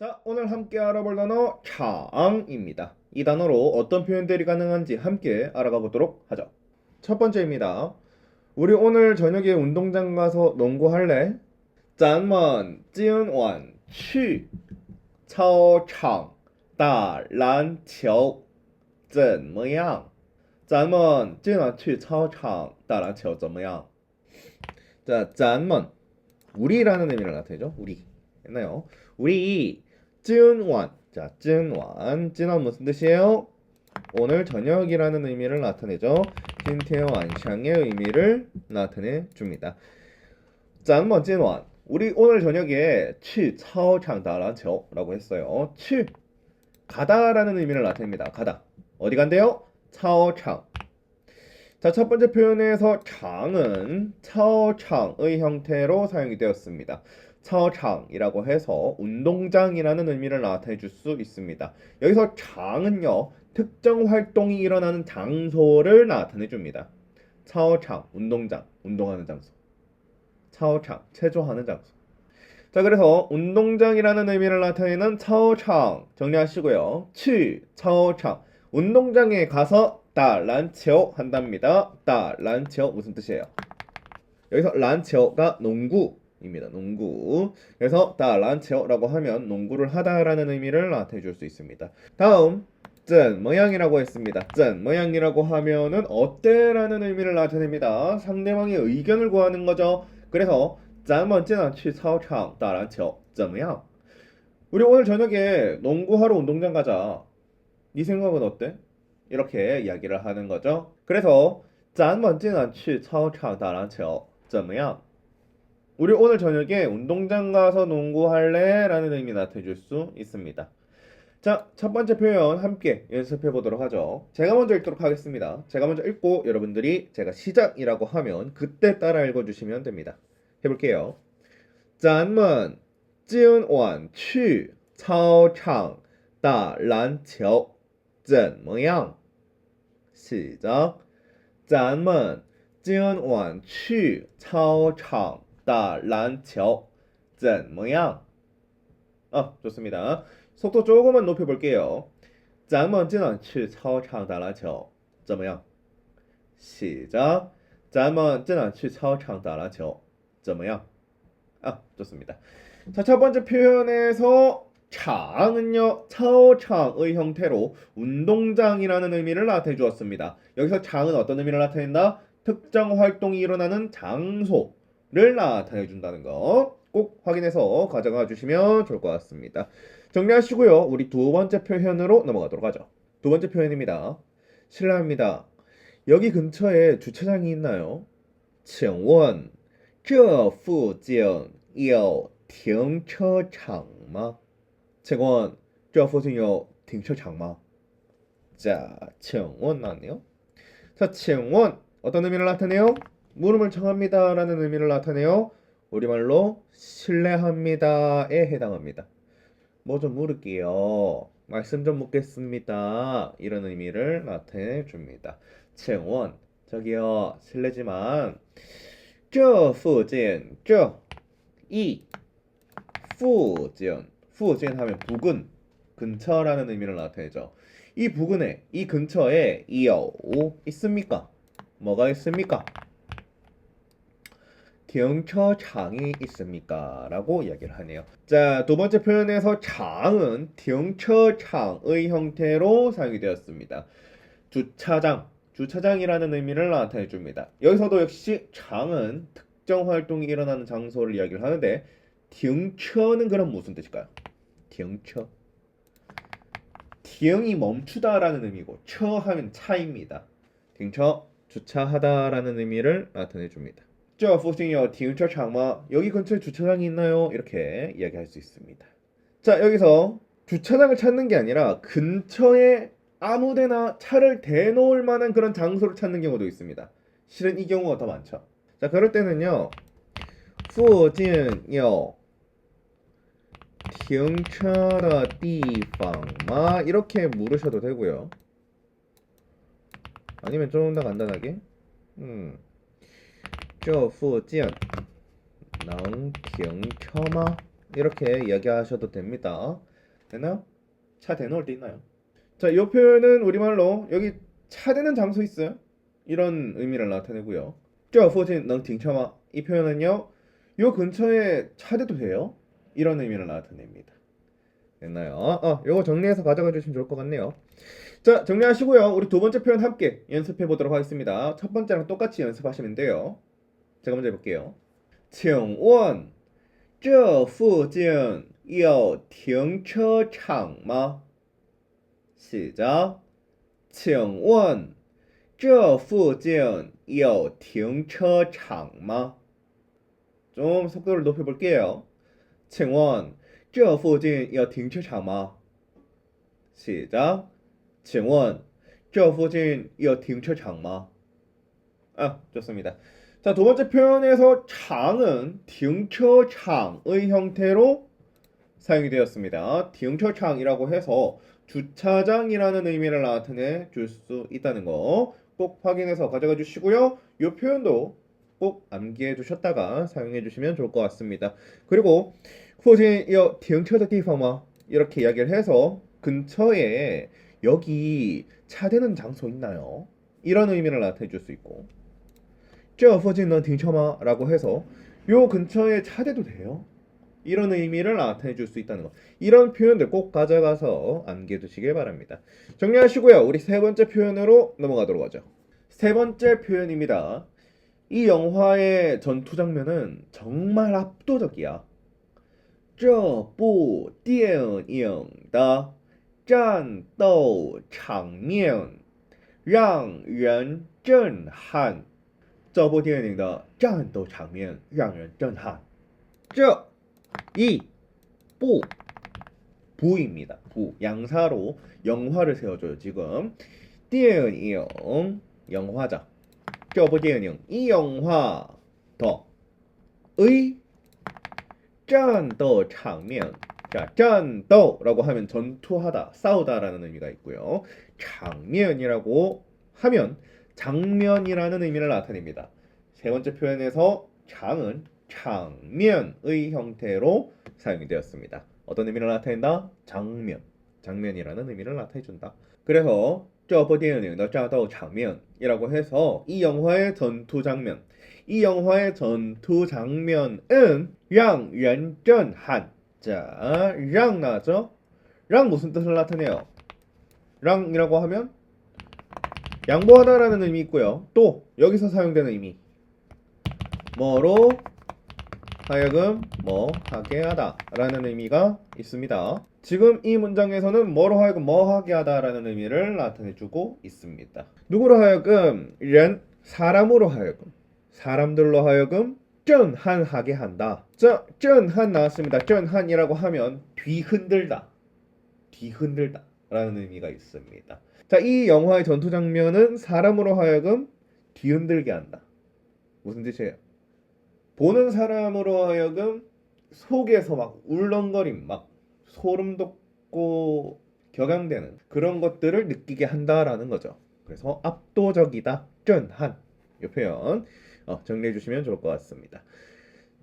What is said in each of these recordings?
자, 오늘 함께 알아볼 단어 창입니다. 이 단어로 어떤 표현들이 가능한지 함께 알아가 보도록 하죠. 첫 번째입니다. 우리 오늘 저녁에 운동장 가서 농구할래? 咱们今晚去操场打篮球怎么样?咱们今晚去操场打篮球怎么样? 자, 咱们 우리라는 의미를 나타내죠. 우리. 했나요? 우리 찐완 자 찐완 찐완 무슨 뜻이에요? 오늘 저녁이라는 의미를 나타내죠. 힌테어 완샹의 의미를 나타내 줍니다. 짠먼 찐완 우리 오늘 저녁에 치 차오창 다란球라고 했어요. 치 가다라는 의미를 나타냅니다. 가다 어디 간대요? 차오창 자, 첫 번째 표현에서 장은 차오창의 형태로 사용이 되었습니다. 차오창이라고 해서 운동장이라는 의미를 나타내 줄 수 있습니다. 여기서 장은요, 특정 활동이 일어나는 장소를 나타내 줍니다. 차오창, 운동장, 운동하는 장소. 차오창, 체조하는 장소. 자, 그래서 운동장이라는 의미를 나타내는 차오창 정리하시고요. 치, 차오창. 운동장에 가서 따란치오 한답니다. 따란치오 무슨 뜻이에요? 여기서 란치오가 농구 입니다. 농구. 그래서 따란치오라고 하면 농구를 하다라는 의미를 나타내 줄 수 있습니다. 다음 짠 모양이라고 했습니다. 짠 모양이라고 하면은 어때라는 의미를 나타냅니다. 상대방의 의견을 구하는 거죠. 그래서 咱们今晚去操场打篮球怎么样? 우리 오늘 저녁에 농구하러 운동장 가자. 네 생각은 어때? 이렇게 이야기를 하는 거죠. 그래서 咱们今晚去操场打篮球怎么样? 우리 오늘 저녁에 운동장 가서 농구할래? 라는 의미 나타내 줄 수 있습니다. 자, 첫 번째 표현 함께 연습해 보도록 하죠. 제가 먼저 읽도록 하겠습니다. 제가 먼저 읽고 여러분들이 제가 시작이라고 하면 그때 따라 읽어 주시면 됩니다. 해볼게요. 咱们今晚去操场打篮球怎么样? 시작. 咱们今晚去操场 打篮球怎么样? 아, 좋습니다. 속도 조금만 높여 볼게요. 咱们今晚去操场打篮球怎么样? 시작. 咱们今晚去操场打篮球怎么样? 아, 좋습니다. 자, 첫 번째 표현에서 장은요, 차오창의 형태로 운동장이라는 의미를 나타내 주었습니다. 여기서 장은 어떤 의미를 나타낸다? 특정 활동이 일어나는 장소 를 나타내 준다는 거. 꼭 확인해서 가져가 주시면 좋을 것 같습니다. 정리하시고요. 우리 두 번째 표현으로 넘어가도록 하죠. 두 번째 표현입니다. 실례합니다. 여기 근처에 주차장이 있나요? 请问这附近有停车场吗?请问这附近有停车场吗? 자, 请问나네요. 자, 请问 어떤 의미를 나타내요? 물음을 청합니다라는 의미를 나타내요. 우리말로 신뢰합니다에 해당합니다. 뭐 좀 물을게요. 말씀 좀 묻겠습니다. 이런 의미를 나타내 줍니다. 请원 저기요 실례지만 저 후진 저이 후진 후진 하면 부근 근처라는 의미를 나타내죠. 이 부근에 이 근처에 이요 있습니까? 뭐가 있습니까? 경처장이 있습니까? 라고 이야기를 하네요. 자, 두 번째 표현에서 장은 경처장의 형태로 사용이 되었습니다. 주차장, 주차장이라는 의미를 나타내 줍니다. 여기서도 역시 장은 특정 활동이 일어나는 장소를 이야기를 하는데 경처는 그럼 무슨 뜻일까요? 경처. 기형이 멈추다라는 의미고 처 하면 차입니다. 딩처 주차하다라는 의미를 나타내 줍니다. 这附近有停车场吗? 여기 근처에 주차장이 있나요? 이렇게 이야기할 수 있습니다. 자, 여기서 주차장을 찾는 게 아니라 근처에 아무데나 차를 대놓을 만한 그런 장소를 찾는 경우도 있습니다. 실은 이 경우가 더 많죠. 자, 그럴 때는요. 附近有停车的地方吗? 이렇게 물으셔도 되고요. 아니면 좀 더 간단하게 음. 这附近能停车吗? 이렇게 이야기하셔도 됩니다. 되나요? 차 대놓을 때 있나요? 자, 이 표현은 우리말로 여기 차 대는 장소 있어요? 이런 의미를 나타내고요. 这附近能停车吗? 이 표현은요. 요 근처에 차 대도 돼요? 이런 의미를 나타냅니다. 됐나요? 어, 요거 정리해서 가져가 주시면 좋을 것 같네요. 자, 정리하시고요. 우리 두 번째 표현 함께 연습해 보도록 하겠습니다. 첫 번째랑 똑같이 연습하시면 돼요. 제가 먼저 해볼게요. 请问这附近有停车场吗? 시작. 请问这附近有停车场吗? 좀 속도를 높여 볼게요. 请问这附近有停车场吗? 시작. 请问这附近有停车场吗? 아, 좋습니다. 자, 두 번째 표현에서 장은 停车场의 형태로 사용이 되었습니다. 停车场이라고 해서 주차장이라는 의미를 나타내 줄 수 있다는 거 꼭 확인해서 가져가 주시고요. 이 표현도 꼭 암기해 두셨다가 사용해 주시면 좋을 것 같습니다. 그리고 附近有停车的地方吗? 이렇게 이야기를 해서 근처에 여기 차 대는 장소 있나요? 이런 의미를 나타내 줄 수 있고 这附近能停车吗? 라고 해서 요 근처에 차 대도 돼요? 이런 의미를 나타내 줄 수 있다는 거. 이런 표현들 꼭 가져가서 암기해 두시길 바랍니다. 정리하시고요. 우리 세 번째 표현으로 넘어가도록 하죠. 세 번째 표현입니다. 이 영화의 전투 장면은 정말 압도적이야. 这部电影的战斗场面让人震撼。 这部电影的战斗场面让人震撼。这이 부 부입니다. 부 양사로 영화를 세워줘요. 지금 电影 영화자. 这部电影이 영화 더의 战斗场面 자, 战斗라고 하면 전투하다, 싸우다라는 의미가 있고요. 장면이라고 하면 장면이라는 의미를 나타냅니다. 세 번째 표현에서 장은 장면의 형태로 사용이 되었습니다. 어떤 의미를 나타낸다? 장면. 장면이라는 의미를 나타내준다. 그래서 这部电影的战斗场面이라고 해서 이 영화의 전투 장면, 이 영화의 전투 장면은 让人震撼. 자, 让 나죠? 让 무슨 뜻을 나타내요? 让이라고 하면 양보하다라는 의미 있고요. 또 여기서 사용되는 의미 뭐로 하여금 뭐 하게 하다라는 의미가 있습니다. 지금 이 문장에서는 뭐로 하여금 뭐 하게 하다라는 의미를 나타내주고 있습니다. 누구로 하여금 이런 사람으로 하여금 사람들로 하여금 쩐한 하게 한다. 쩐한 나왔습니다. 쩐한이라고 하면 뒤흔들다, 뒤흔들다. 라는 의미가 있습니다. 자, 이 영화의 전투 장면은 사람으로 하여금 뒤흔들게 한다. 무슨 뜻이에요? 보는 사람으로 하여금 속에서 막 울렁거림, 막 소름 돋고 격양되는 그런 것들을 느끼게 한다라는 거죠. 그래서 압도적이다, 震撼.이 표현 어, 정리해 주시면 좋을 것 같습니다.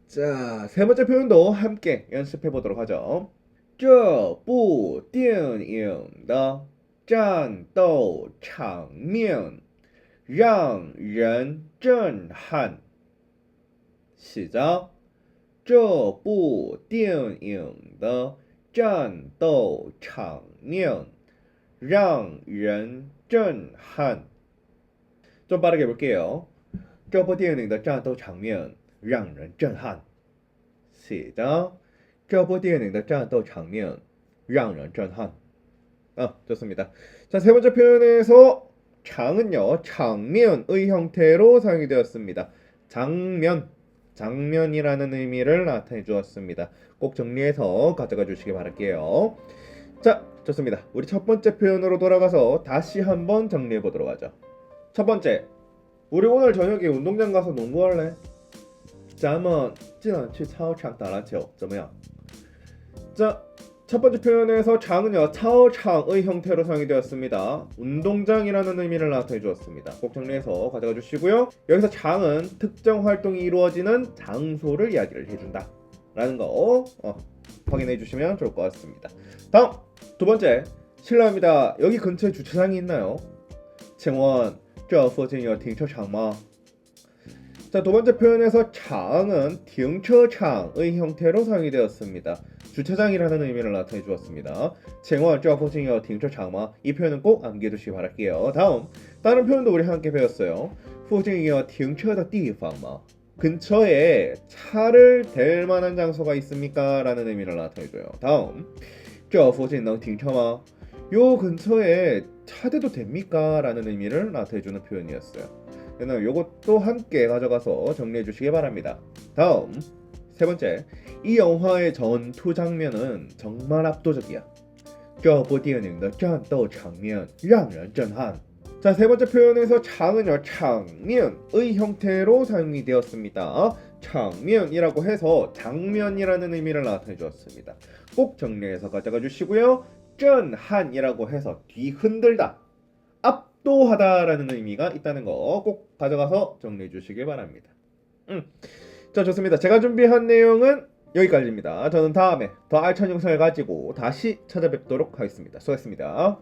자, 세 번째 표현도 함께 연습해 보도록 하죠. 这部电影的战斗场面让人震撼。 시작. 这部电影的战斗场面让人震撼. 좀 빠르게 볼게요. 这部电影的战斗场面让人震撼. 시작. 这部电影的战斗场面让人震撼. 아, 좋습니다. 자, 세 번째 표현에서 장은요, 장면의 형태로 사용이 되었습니다. 장면, 장면이라는 의미를 나타내 주었습니다. 꼭 정리해서 가져가 주시기 바랄게요. 자, 좋습니다. 우리 첫 번째 표현으로 돌아가서 다시 한번 정리해 보도록 하죠. 첫 번째, 우리 오늘 저녁에 운동장 가서 농구할래? 咱们今晚去操场打篮球怎么样? 자, 첫 번째 표현에서 장은요 차오창의 형태로 사용이 되었습니다. 운동장이라는 의미를 나타내 주었습니다. 꼭 정리해서 가져가 주시고요. 여기서 장은 특정 활동이 이루어지는 장소를 이야기를 해준다. 라는 거 어, 확인해 주시면 좋을 것 같습니다. 다음 두 번째 실례합니다. 여기 근처에 주차장이 있나요? 请问这附近有停车场吗? 자, 두 번째 표현에서 장은 停车场의 형태로 사용이 되었습니다. 주차장이라는 의미를 나타내 주었습니다. 请问这附近有停车场吗? 이 표현은 꼭 암기해 두시기 바랄게요. 다음 다른 표현도 우리 함께 배웠어요. 附近有停车的地方吗? 근처에 차를 댈 만한 장소가 있습니까? 라는 의미를 나타내줘요. 다음 这附近能停车吗? 요 근처에 차 대도 됩니까? 라는 의미를 나타내주는 표현이었어요. 그러면 요것도 함께 가져가서 정리해 주시기 바랍니다. 다음 세 번째 이 영화의 전투 장면은 정말 압도적이야. 这部电影的战斗场面让人震撼. 자, 세 번째 표현에서 장은요, 장면의 형태로 사용이 되었습니다. 장면이라고 해서 장면이라는 의미를 나타내 주었습니다. 꼭 정리해서 가져가 주시고요.震撼이라고 해서 뒤흔들다, 압도하다라는 의미가 있다는 거 꼭 가져가서 정리해 주시길 바랍니다. 음. 자, 좋습니다. 제가 준비한 내용은 여기까지입니다. 저는 다음에 더 알찬 영상을 가지고 다시 찾아뵙도록 하겠습니다. 수고했습니다.